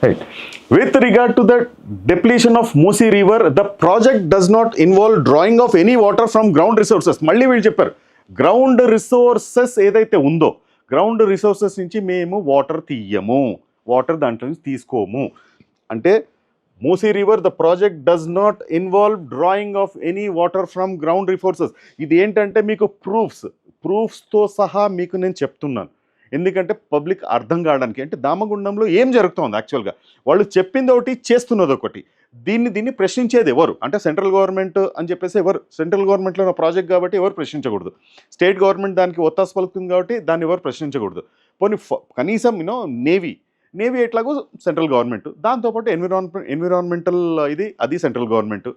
Right. With regard to the depletion of Musi River, the project does not involve drawing of any water from ground resources. మళ్ళీ వీళ్ళు చెప్పారు ground resources ఏదైతే ఉందో ground resources నుంచి మేము water తీయము water దాంట్లో నుంచి తీసుకోము అంటే Musi river the project does not involve drawing of any water from ground resources ఇది ఏంటంటే మీకు ప్రూఫ్స్ ప్రూఫ్స్తో సహా మీకు నేను చెప్తున్నాను ఎందుకంటే పబ్లిక్ అర్థం కావడానికి అంటే దామగుండంలో ఏం జరుగుతోంది యాక్చువల్గా వాళ్ళు చెప్పింది ఒకటి చేస్తున్నది ఒకటి. దీన్ని దీన్ని ప్రశ్నించేది ఎవరు? అంటే సెంట్రల్ గవర్నమెంట్ అని చెప్పేసి ఎవరు? సెంట్రల్ గవర్నమెంట్లో ఉన్న ప్రాజెక్ట్ కాబట్టి ఎవరు ప్రశ్నించకూడదు. స్టేట్ గవర్నమెంట్ దానికి ఒత్తాసు పలుకుతుంది కాబట్టి దాన్ని ఎవరు ప్రశ్నించకూడదు. పోనీ ఫ- కనీసం యూనో నేవీ. నేవీ ఎట్లాగో సెంట్రల్ గవర్నమెంట్. దాంతోపాటు ఎన్విరాన్మెంట్ ఎన్విరాన్మెంటల్ ఇది అది సెంట్రల్ గవర్నమెంట్.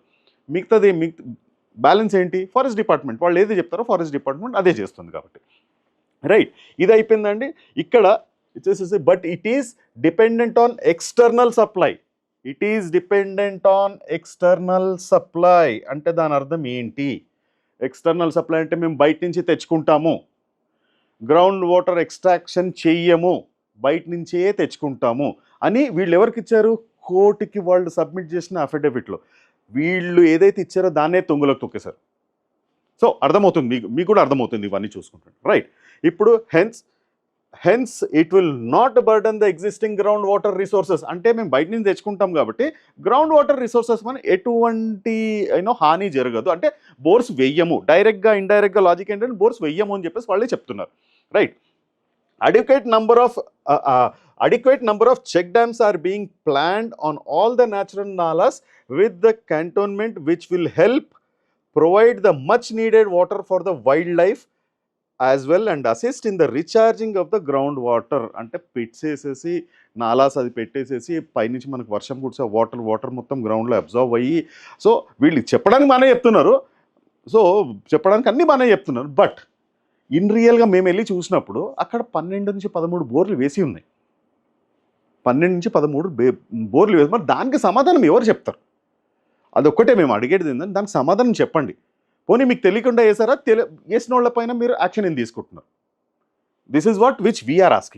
మిగతాది మిగతా బ్యాలెన్స్ ఏంటి? Forest department. వాళ్ళు ఏది చెప్తారో ఫారెస్ట్ డిపార్ట్మెంట్ అదే చేస్తుంది కాబట్టి. రైట్ ఇది అయిపోయిందండి ఇక్కడ వచ్చేసేసి but it is dependent on external supply it is dependent on external supply అంటే దాని అర్థం ఏంటి? ఎక్స్టర్నల్ సప్లై అంటే మేము బయట నుంచి తెచ్చుకుంటాము. గ్రౌండ్ వాటర్ ఎక్స్ట్రాక్షన్ చెయ్యము. బయట నుంచే తెచ్చుకుంటాము. అని వీళ్ళు ఎవరికి ఇచ్చారు? కోర్టుకి వాళ్ళు సబ్మిట్ చేసిన అఫిడవిట్లో వీళ్ళు ఏదైతే ఇచ్చారో దాన్నే తొంగులకు తొక్కేశారు. సో అర్థమవుతుంది మీకు మీకు కూడా అర్థమవుతుంది ఇవన్నీ చూసుకుంటాను రైట్ ఇప్పుడు hence hence it will not burden the existing ground water resources అంటే మేము బయట నుంచి తెచ్చుకుంటాం కాబట్టి గ్రౌండ్ వాటర్ రిసోర్సెస్ మన ఎటువంటి యూనో హాని జరగదు. అంటే బోర్స్ వెయ్యము. డైరెక్ట్గా ఇండైరెక్ట్గా లాజిక్ ఏంటంటే బోర్స్ వెయ్యము అని చెప్పేసి వాళ్ళే చెప్తున్నారు. Right adequate number of adequate number of check dams are being planned on all the natural nalas with the cantonment which will help provide the much needed water for the wildlife as well and assist in the recharging of the ground water అంటే pits వేసేసి నాలాస్ అది పెట్టేసేసి పైనుంచి మనకు వర్షం కుడిసే water water మొత్తం గ్రౌండ్లో observe అయ్యి సో వీళ్ళు చెప్పడానికి బాగానే చెప్తున్నారు. సో చెప్పడానికి అన్నీ బాగానే చెప్తున్నారు. బట్ ఇన్ రియల్గా మేము వెళ్ళి చూసినప్పుడు అక్కడ పన్నెండు నుంచి పదమూడు బోర్లు వేసి ఉన్నాయి. పన్నెండు నుంచి పదమూడు బే బోర్లు వేసి మరి దానికి సమాధానం ఎవరు చెప్తారు? అదొక్కటే మేము అడిగేది ఏంటంటే దానికి సమాధానం చెప్పండి. పోనీ మీకు తెలియకుండా వేసారా తెలి వేసిన వాళ్ళ పైన మీరు యాక్షన్ ఏం తీసుకుంటున్నారు? This is what which we're asking